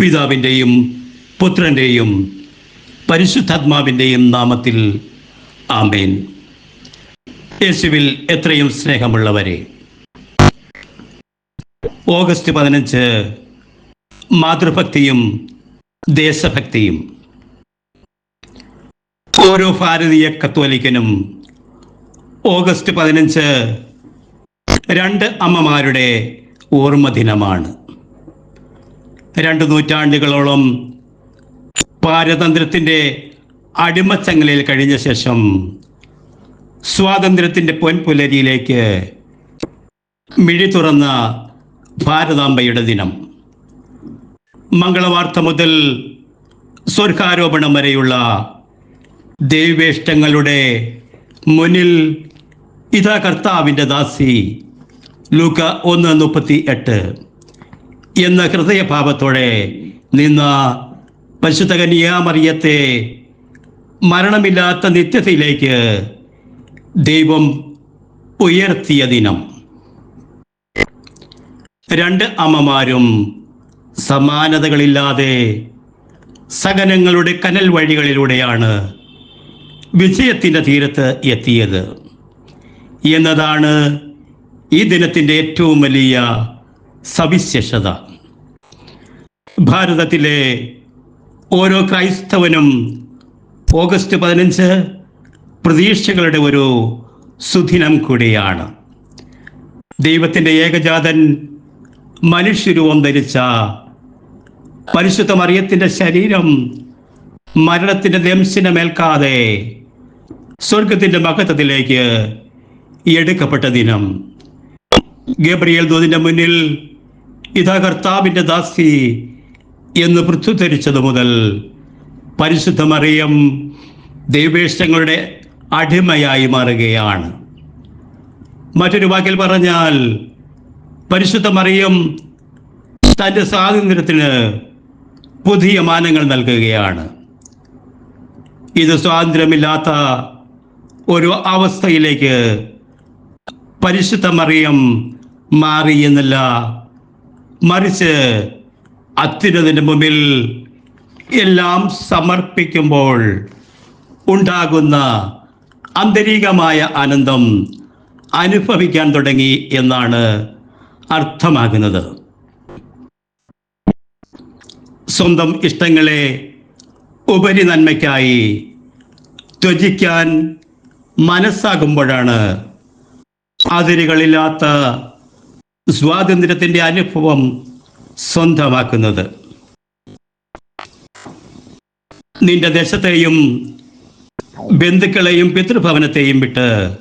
പിതാവിന്റെയും പുത്രന്റെയും പരിശുദ്ധാത്മാവിന്റെയും നാമത്തിൽ ആമേൻ. യേശുവിൽ എത്രയും സ്നേഹമുള്ളവരെ ഓഗസ്റ്റ് പതിനഞ്ച് മാതൃഭക്തിയും ദേശഭക്തിയും ഓരോ ഭാരതീയ കത്തോലിക്കനും ഓഗസ്റ്റ് പതിനഞ്ച് രണ്ട് അമ്മമാരുടെ ഓർമ്മ ദിനമാണ് രണ്ട് നൂറ്റാണ്ടുകളോളം പാരതന്ത്രത്തിന്റെ അടിമച്ചങ്ങലയിൽ കഴിഞ്ഞ ശേഷം സ്വാതന്ത്ര്യത്തിന്റെ പൊൻപുലരിയിലേക്ക് മിഴി തുറന്ന ഭാരതാംബയുടെ ദിനം. മംഗളവാർത്ത മുതൽ സ്വർഗാരോപണം വരെയുള്ള ദൈവേഷ്ടങ്ങളുടെ മുന്നിൽ ഇതാ കർത്താവിന്റെ ദാസി ലൂക്ക ഒന്ന് മുപ്പത്തി എട്ട് എന്ന ഹൃദയഭാവത്തോടെ നിന്ന പരിശുദ്ധ കന്യാമറിയത്തെ മരണമില്ലാത്ത നിത്യതയിലേക്ക് ദൈവം ഉയർത്തിയ ദിനം. രണ്ട് അമ്മമാരും സമാനതകളില്ലാതെ സകനങ്ങളുടെ കനൽ വഴികളിലൂടെയാണ് വിജയത്തിന്റെ തീരത്ത് എത്തിയത്. എന്നതാണ് ഈ ദിനത്തിന്റെ ഏറ്റവും വലിയ സവിശേഷത. ഭാരതത്തിലെ ഓരോ ക്രൈസ്തവനും ഓഗസ്റ്റ് പതിനഞ്ച് പ്രതീക്ഷകളുടെ ഒരു സുദിനം കൂടിയാണ്. ദൈവത്തിന്റെ ഏകജാതൻ മനുഷ്യരൂപം ധരിച്ച പരിശുദ്ധ മറിയത്തിന്റെ ശരീരം മരണത്തിന്റെ ദംശനമേൽക്കാതെ സ്വർഗത്തിന്റെ മഹത്വത്തിലേക്ക് എടുക്കപ്പെട്ട ദിനം. ഗബ്രിയേൽ ദൂതിന്റെ മുന്നിൽ ഇതാ കർത്താവിന്റെ ദാസി എന്ന് പൃഥ്വിധരിച്ചത് മുതൽ പരിശുദ്ധമറിയം ദൈവേഷ്ടങ്ങളുടെ അടിമയായി മാറുകയാണ്. മറ്റൊരു വാക്കിൽ പറഞ്ഞാൽ പരിശുദ്ധമറിയം തന്റെ സ്വാതന്ത്ര്യത്തിന് പുതിയ മാനങ്ങൾ നൽകുകയാണ്. ഇത് സ്വാതന്ത്ര്യമില്ലാത്ത ഒരു അവസ്ഥയിലേക്ക് പരിശുദ്ധ മറിയം മാറി എന്നല്ല മറിച്ച് അത്യുന്നതിന്റെ മുമ്പിൽ എല്ലാം സമർപ്പിക്കുമ്പോൾ ഉണ്ടാകുന്ന ആന്തരികമായ ആനന്ദം അനുഭവിക്കാൻ തുടങ്ങി എന്നാണ് അർത്ഥമാകുന്നത്. സ്വന്തം ഇഷ്ടങ്ങളെ ഉപരി നന്മയ്ക്കായി ത്യജിക്കാൻ മനസ്സാകുമ്പോഴാണ് അതിരുകളില്ലാത്ത സ്വാതന്ത്ര്യത്തിന്റെ അനുഭവം സ്വന്തമാക്കുന്നത്. നിന്റെ ദേശത്തെയും ബന്ധുക്കളെയും പിതൃഭവനത്തെയും വിട്ട്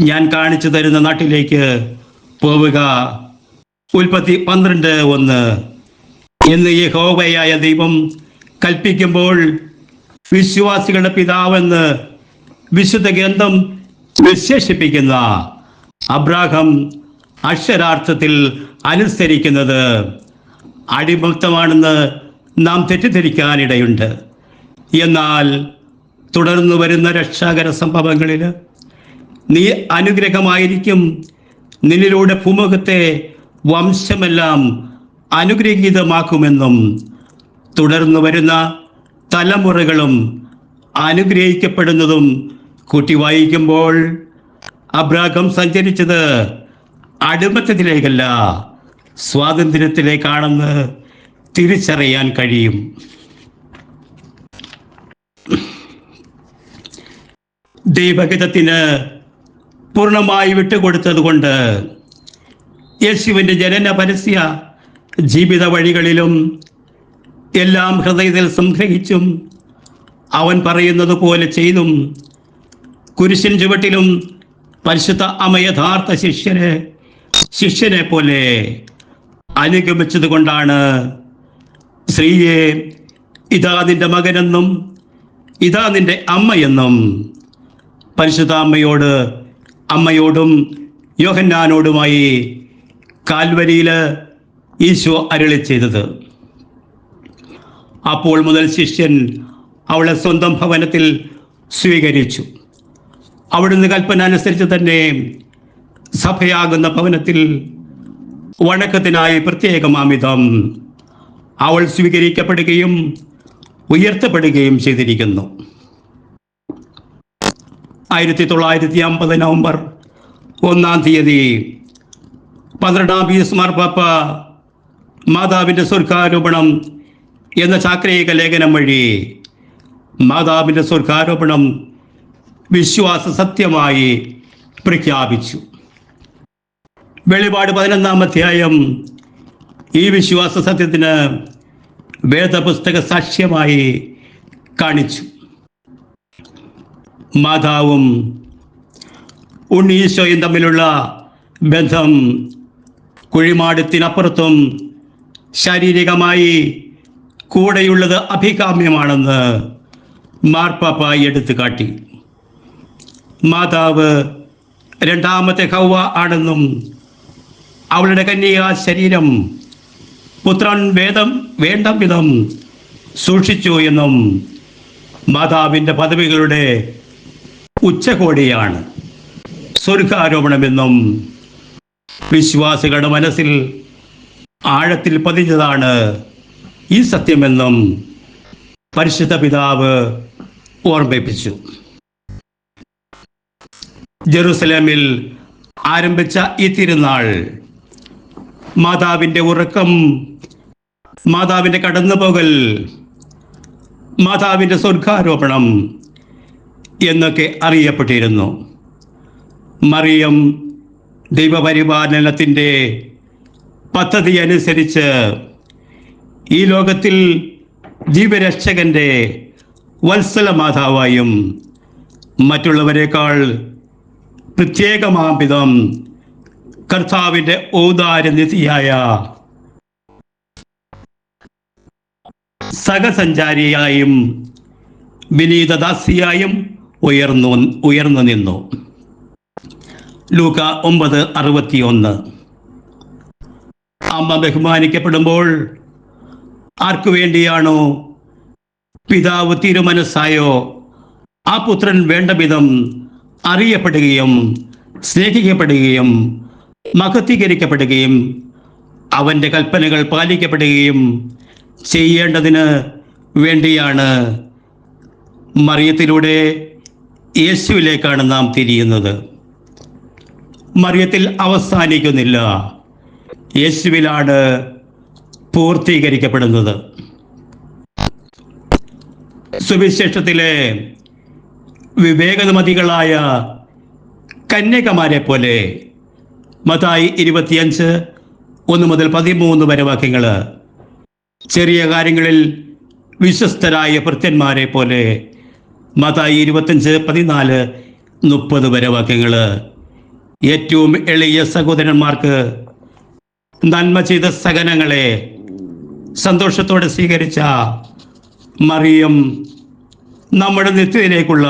ഞാൻ കാണിച്ചു തരുന്ന നാട്ടിലേക്ക് പോവുക. ഉൽപ്പത്തി പന്ത്രണ്ട് ഒന്ന്. എന്ന് ഈ ഹോവയായ ദൈവം കൽപ്പിക്കുമ്പോൾ വിശ്വാസികളുടെ പിതാവെന്ന് വിശുദ്ധ ഗ്രന്ഥം വിശേഷിപ്പിക്കുന്ന അബ്രാഹം അക്ഷരാർത്ഥത്തിൽ അനുസരിക്കുന്നത് അടിമുക്തമാണെന്ന് നാം തെറ്റിദ്ധരിക്കാനിടയുണ്ട്. എന്നാൽ തുടർന്നു വരുന്ന രക്ഷാകര സംഭവങ്ങളിൽ നീ അനുഗ്രഹമായിരിക്കും. നിന്നിലൂടെ ഭൂമുഖത്തെ വംശമെല്ലാം അനുഗ്രഹീതമാക്കുമെന്നും തുടർന്നു വരുന്ന തലമുറകളും അനുഗ്രഹിക്കപ്പെടുന്നതും കൂട്ടി വായിക്കുമ്പോൾ അബ്രാഹം സഞ്ചരിച്ചത് അടിമത്തത്തിലേക്കല്ല സ്വാതന്ത്ര്യത്തിലേക്കാണെന്ന് തിരിച്ചറിയാൻ കഴിയും. ദൈവഹിതത്തിന് പൂർണമായി വിട്ടുകൊടുത്തത് കൊണ്ട് യേശുവിന്റെ ജനന പരസ്യ ജീവിത വഴികളിലും എല്ലാം ഹൃദയത്തിൽ സംഗ്രഹിച്ചും അവൻ പറയുന്നത് പോലെ ചെയ്തും കുരിശിൻ ചുവട്ടിലും പരിശുദ്ധ അമയഥാർത്ഥ ശിഷ്യനെ ശിഷ്യനെ പോലെ അനുഗമിച്ചത് കൊണ്ടാണ് സ്ത്രീയെ ഇതാ നിന്റെ മകനെന്നും ഇതാ നിന്റെ അമ്മയെന്നും പരിശുദ്ധ അമ്മയോട് അമ്മയോടും യോഹന്നാനോടുമായി കാൽവരിയിൽ ഈശോ അരുളി ചെയ്തത്. അപ്പോൾ മുതൽ ശിഷ്യൻ അവളെ സ്വന്തം ഭവനത്തിൽ സ്വീകരിച്ചു. അവിടുന്ന് കൽപ്പന അനുസരിച്ച് തന്നെ സഭയാകുന്ന ഭവനത്തിൽ വണക്കത്തിനായി പ്രത്യേകമാമിതം അവൾ സ്വീകരിക്കപ്പെടുകയും ഉയർത്തപ്പെടുകയും ചെയ്തിരിക്കുന്നു. ആയിരത്തി തൊള്ളായിരത്തി അമ്പത് നവംബർ ഒന്നാം തീയതി പന്ത്രണ്ടാം പീസ് മാർപ്പാപ്പ മാതാവിന്റെ സ്വർഗാരോപണം എന്ന ചാക്രിക ലേഖനം വഴി മാതാവിന്റെ സ്വർഗാരോപണം വിശ്വാസ സത്യമായി പ്രഖ്യാപിച്ചു. വെളിപാട് പതിനൊന്നാം അധ്യായം ഈ വിശ്വാസ സത്യത്തിന് വേദപുസ്തക സാക്ഷ്യമായി കാണിച്ചു. മാതാവും ഉണ്ണീശോയും തമ്മിലുള്ള ബന്ധം കുഴിമാടത്തിനപ്പുറത്തും ശാരീരികമായി കൂടെയുള്ളത് അഭികാമ്യമാണെന്ന് മാർപ്പാപ്പായി എടുത്തു കാട്ടി മാതാവ് രണ്ടാമത്തെ ഹൗവ ആണെന്നും അവളുടെ കന്യക ശരീരം. പുത്രൻ വേദം വേണ്ട വിധം സൂക്ഷിച്ചു എന്നും മാതാവിന്റെ പദവികളുടെ ഉച്ചകോടിയാണ്. സ്വർഗാരോപണമെന്നും വിശ്വാസികളുടെ മനസ്സിൽ ആഴത്തിൽ പതിഞ്ഞതാണ് ഈ സത്യമെന്നും പരിശുദ്ധ പിതാവ് ഓർമ്മിപ്പിച്ചു. ജെറുസലേമിൽ ആരംഭിച്ച ഈ തിരുനാൾ മാതാവിന്റെ ഉറക്കം മാതാവിന്റെ കടന്നുപോകൽ മാതാവിന്റെ സ്വർഗാരോപണം എന്നൊക്കെ അറിയപ്പെട്ടിരുന്നു. മറിയം ദൈവപരിപാലനത്തിന്റെ പദ്ധതി അനുസരിച്ച് ഈ ലോകത്തിൽ ജീവരക്ഷകന്റെ വത്സല മാതാവായും മറ്റുള്ളവരെക്കാൾ പ്രത്യേകമാംവിധം കർത്താവിന്റെ ഔദാര്യനിധിയായ സഹസഞ്ചാരിയായും വിനീതദാസിയായും ഉയർന്നു ഉയർന്നു നിന്നു. ലൂക്ക ഒമ്പത് അറുപത്തിയൊന്ന്. അമ്മ ബഹുമാനിക്കപ്പെടുമ്പോൾ ആർക്കു വേണ്ടിയാണോ പിതാവ് തിരുമനസ്സായോ ആ പുത്രൻ വേണ്ട വിധം അറിയപ്പെടുകയും സ്നേഹിക്കപ്പെടുകയും മഹത്വീകരിക്കപ്പെടുകയും അവന്റെ കൽപ്പനകൾ പാലിക്കപ്പെടുകയും ചെയ്യേണ്ടതിന് വേണ്ടിയാണ് മറിയത്തിലൂടെ യേശുവിലേക്കാണ് നാം തിരിയുന്നത്. മറിയത്തിൽ അവസാനിക്കുന്നില്ല. യേശുവിലാണ് പൂർത്തീകരിക്കപ്പെടുന്നത്. സുവിശേഷത്തിലെ വിവേകമതികളായ കന്യകമാരെ പോലെ മതായി ഇരുപത്തിയഞ്ച് ഒന്ന് മുതൽ പതിമൂന്ന് വരെ വാക്യങ്ങൾ ചെറിയ കാര്യങ്ങളിൽ വിശ്വസ്തരായ ഭൃത്യന്മാരെ പോലെ മതായി ഇരുപത്തഞ്ച് പതിനാല് മുപ്പത് വരെ വാക്യങ്ങൾ ഏറ്റവും എളിയ സഹോദരന്മാർക്ക് നന്മ ചെയ്ത സഹനങ്ങളെ സന്തോഷത്തോടെ സ്വീകരിച്ച മറിയം നമ്മുടെ നിത്യത്തിലേക്കുള്ള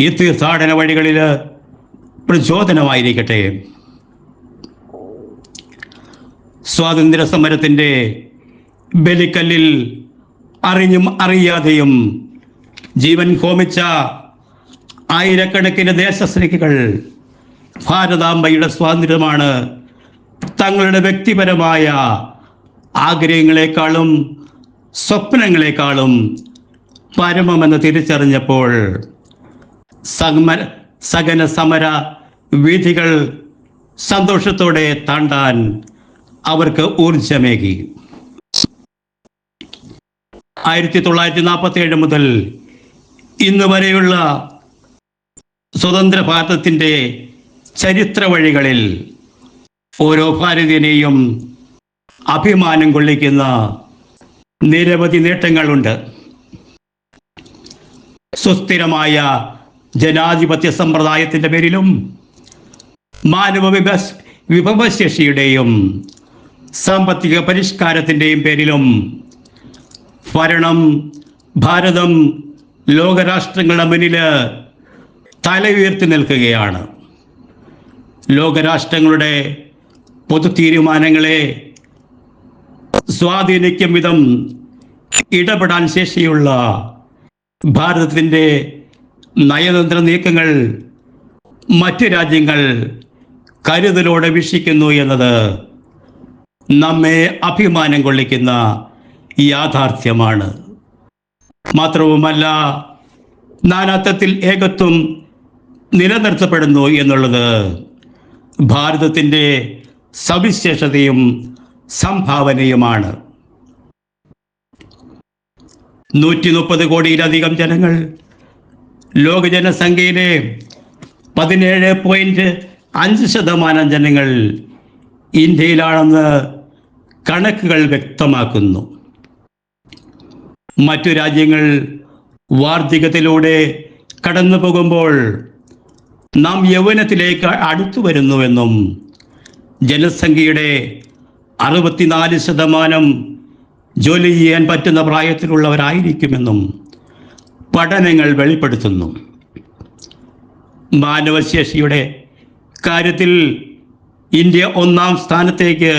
ഈ തീർത്ഥാടന വഴികളിൽ പ്രചോദനമായിരിക്കട്ടെ. സ്വാതന്ത്ര്യ സമരത്തിന്റെ ബലിക്കല്ലിൽ അറിഞ്ഞും അറിയാതെയും ജീവൻ ഹോമിച്ച ആയിരക്കണക്കിന് ദേശസ്നേഹികൾ ഭാരതാംബയുടെ സ്വാതന്ത്ര്യമാണ് തങ്ങളുടെ വ്യക്തിപരമായ ആഗ്രഹങ്ങളെക്കാളും സ്വപ്നങ്ങളെക്കാളും പരമമെന്ന് തിരിച്ചറിഞ്ഞപ്പോൾ സമര സകന സമര വീഥികൾ സന്തോഷത്തോടെ താണ്ടാൻ അവർക്ക് ഊർജമേകി ആയിരത്തി തൊള്ളായിരത്തി നാൽപ്പത്തി ഏഴ് മുതൽ ഇന്ന് വരെയുള്ള സ്വതന്ത്ര ഭാരതത്തിന്റെ ചരിത്ര വഴികളിൽ ഓരോ ഭാരതീയനെയും അഭിമാനം കൊള്ളിക്കുന്ന നിരവധി നേട്ടങ്ങളുണ്ട്. സുസ്ഥിരമായ ജനാധിപത്യ സമ്പ്രദായത്തിന്റെ പേരിലും മാനവ വിഭവശേഷിയുടെയും സാമ്പത്തിക പരിഷ്കാരത്തിന്റെയും പേരിലും ഭരണം ഭാരതം ലോകരാഷ്ട്രങ്ങളുടെ മുന്നിൽ തല ഉയർത്തി നിൽക്കുകയാണ്. ലോകരാഷ്ട്രങ്ങളുടെ പൊതു തീരുമാനങ്ങളെ സ്വാധീനിക്കും വിധം ഇടപെടാൻ ശേഷിയുള്ള ഭാരതത്തിന്റെ നയതന്ത്ര നീക്കങ്ങൾ മറ്റു രാജ്യങ്ങൾ കരുതലോടെ വീക്ഷിക്കുന്നു എന്നത് നമ്മെ അഭിമാനം കൊള്ളിക്കുന്ന യാഥാർത്ഥ്യമാണ്. മാത്രവുമല്ല നാനാത്വത്തിൽ ഏകത്വം നിലനിർത്തപ്പെടുന്നു എന്നുള്ളത് ഭാരതത്തിന്റെ സവിശേഷതയും സംഭാവനയുമാണ്. നൂറ്റി മുപ്പത് കോടിയിലധികം ജനങ്ങൾ ലോക ജനസംഖ്യയിലെ പതിനേഴ് പോയിന്റ് അഞ്ച് ശതമാനം ജനങ്ങൾ ഇന്ത്യയിലാണെന്ന് കണക്കുകൾ വ്യക്തമാക്കുന്നു. മറ്റു രാജ്യങ്ങൾ വാർദ്ധക്യത്തിലൂടെ കടന്നു പോകുമ്പോൾ നാം യൗവനത്തിലേക്ക് അടുത്തു വരുന്നുവെന്നും ജനസംഖ്യയുടെ അറുപത്തിനാല് ശതമാനം ജോലി ചെയ്യാൻ പറ്റുന്ന പ്രായത്തിലുള്ളവരായിരിക്കുമെന്നും പഠനങ്ങൾ വെളിപ്പെടുത്തുന്നു. മാനവശേഷിയുടെ കാര്യത്തിൽ ഇന്ത്യ ഒന്നാം സ്ഥാനത്തേക്ക്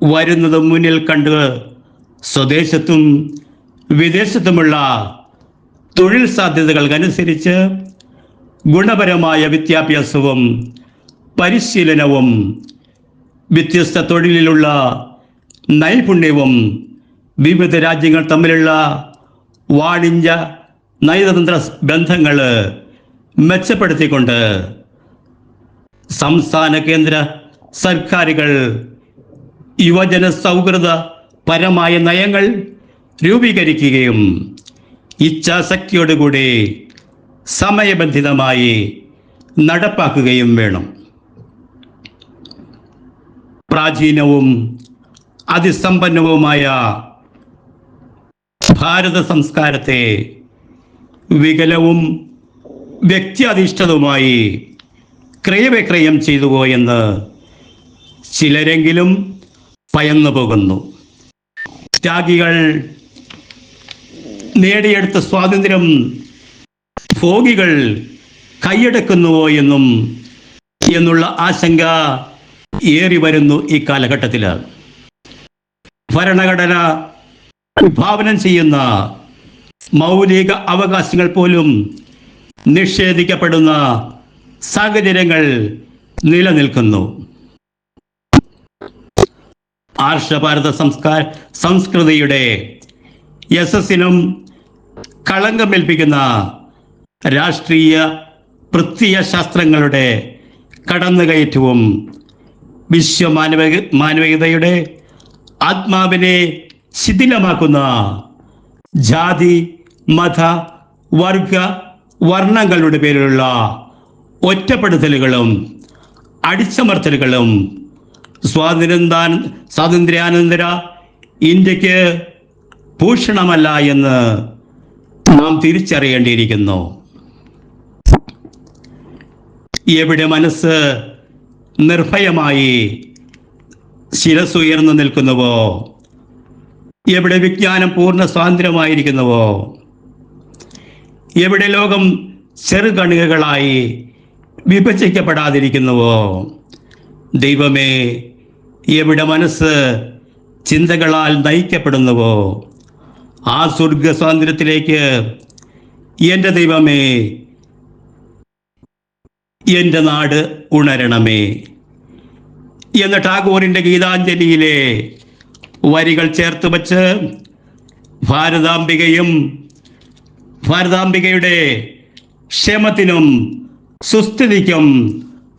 വരുന്നത് മുന്നിൽ കണ്ട് സ്വദേശത്തും വിദേശത്തുമുള്ള തൊഴിൽ സാധ്യതകൾക്കനുസരിച്ച് ഗുണപരമായ വിദ്യാഭ്യാസവും പരിശീലനവും വ്യത്യസ്ത തൊഴിലിലുള്ള നൈപുണ്യവും വിവിധ രാജ്യങ്ങൾ തമ്മിലുള്ള വാണിജ്യ നയതന്ത്ര ബന്ധങ്ങൾ മെച്ചപ്പെടുത്തിക്കൊണ്ട് സംസ്ഥാന കേന്ദ്ര സർക്കാരുകൾ. യുവജന സൗഹൃദ പരമായ നയങ്ങൾ രൂപീകരിക്കുകയും ഇച്ഛാശക്തിയോടുകൂടി സമയബന്ധിതമായി നടപ്പാക്കുകയും വേണം. പ്രാചീനവും അതിസമ്പന്നവുമായ ഭാരത സംസ്കാരത്തെ വികലവും വ്യക്തിയധിഷ്ഠിതവുമായി ക്രയവിക്രയം ചെയ്തുവോ എന്ന് ചിലരെങ്കിലും ഭയന്നു പോകുന്നു. ത്യാഗികൾ നേടിയെടുത്ത സ്വാതന്ത്ര്യം ഭോഗികൾ കൈയെടുക്കുന്നുവോ എന്നും എന്നുള്ള ആശങ്ക ഏറി വരുന്നു ഈ കാലഘട്ടത്തിൽ. ഭരണഘടന വിഭാവനം ചെയ്യുന്ന മൗലിക അവകാശങ്ങൾ പോലും നിഷേധിക്കപ്പെടുന്ന സാഹചര്യങ്ങൾ നിലനിൽക്കുന്നു. ആർഷഭാരത സംസ്കാര സംസ്കൃതിയുടെ യശസ്സിനും കളങ്കമേൽപ്പിക്കുന്ന രാഷ്ട്രീയ പ്രത്യയ ശാസ്ത്രങ്ങളുടെ കടന്നുകയറ്റവും വിശ്വമാനവിക മാനവികതയുടെ ആത്മാവിനെ ശിഥിലമാക്കുന്ന ജാതി മത വർഗ വർണങ്ങളുടെ പേരിലുള്ള ഒറ്റപ്പെടുത്തലുകളും അടിച്ചമർത്തലുകളും സ്വാതന്ത്ര്യ സ്വാതന്ത്ര്യാനന്തര ഇന്ത്യയ്ക്ക് ഭൂഷണമല്ല എന്ന് നാം തിരിച്ചറിയേണ്ടിയിരിക്കുന്നു. എവിടെ മനസ്സ് നിർഭയമായി ശിരസുയർന്നു നിൽക്കുന്നുവോ? എവിടെ വിജ്ഞാനം പൂർണ സ്വാതന്ത്ര്യമായിരിക്കുന്നുവോ? എവിടെ ലോകം ചെറുകണികകളായി വിഭജിക്കപ്പെടാതിരിക്കുന്നുവോ? ദൈവമേ എവിടെ മനസ്സ് ചിന്തകളാൽ നയിക്കപ്പെടുന്നുവോ? ആ സ്വർഗ സ്വാതന്ത്ര്യത്തിലേക്ക് എന്റെ ദൈവമേ എന്റെ നാട് ഉണരണമേ. എന്ന ടാഗോറിന്റെ ഗീതാഞ്ജലിയിലെ വരികൾ ചേർത്ത് വച്ച് ഭാരതാംബികയും ഭാരതാംബികയുടെ ക്ഷേമത്തിനും സുസ്ഥിതിക്കും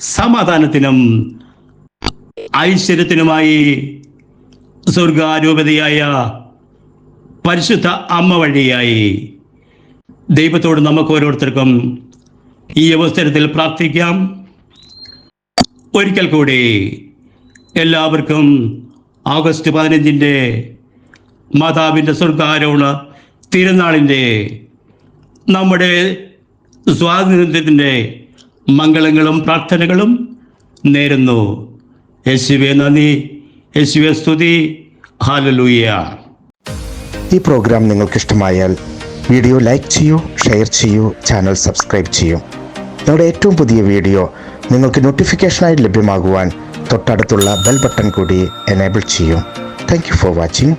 സമാധാനത്തിനും ഐശ്വര്യത്തിനുമായി സ്വർഗാരൂപതയായ പരിശുദ്ധ അമ്മ വഴിയായി ദൈവത്തോട് നമുക്ക് ഓരോരുത്തർക്കും ഈ അവസരത്തിൽ പ്രാർത്ഥിക്കാം. ഒരിക്കൽ കൂടി എല്ലാവർക്കും ആഗസ്റ്റ് പതിനഞ്ചിന്റെ മാതാവിന്റെ സ്വർഗാരോഹണ തിരുനാളിന്റെ നമ്മുടെ സ്വാതന്ത്ര്യത്തിന്റെ മംഗളങ്ങളും പ്രാർത്ഥനകളും നേരുന്നു. യേശുവെ നന്ദി. യേശുവെ സ്തുതി. ഹാലലൂയ ഈ പ്രോഗ്രാം നിങ്ങൾക്ക് ഇഷ്ടമായാൽ വീഡിയോ ലൈക്ക് ചെയ്യൂ ഷെയർ ചെയ്യൂ ചാനൽ സബ്സ്ക്രൈബ് ചെയ്യൂ. ഞങ്ങളുടെ ഏറ്റവും പുതിയ വീഡിയോ നിങ്ങൾക്ക് നോട്ടിഫിക്കേഷനായി ലഭ്യമാകുവാൻ തൊട്ടടുത്തുള്ള ബെൽ ബട്ടൺ കൂടി എനേബിൾ ചെയ്യൂ. Thank for watching.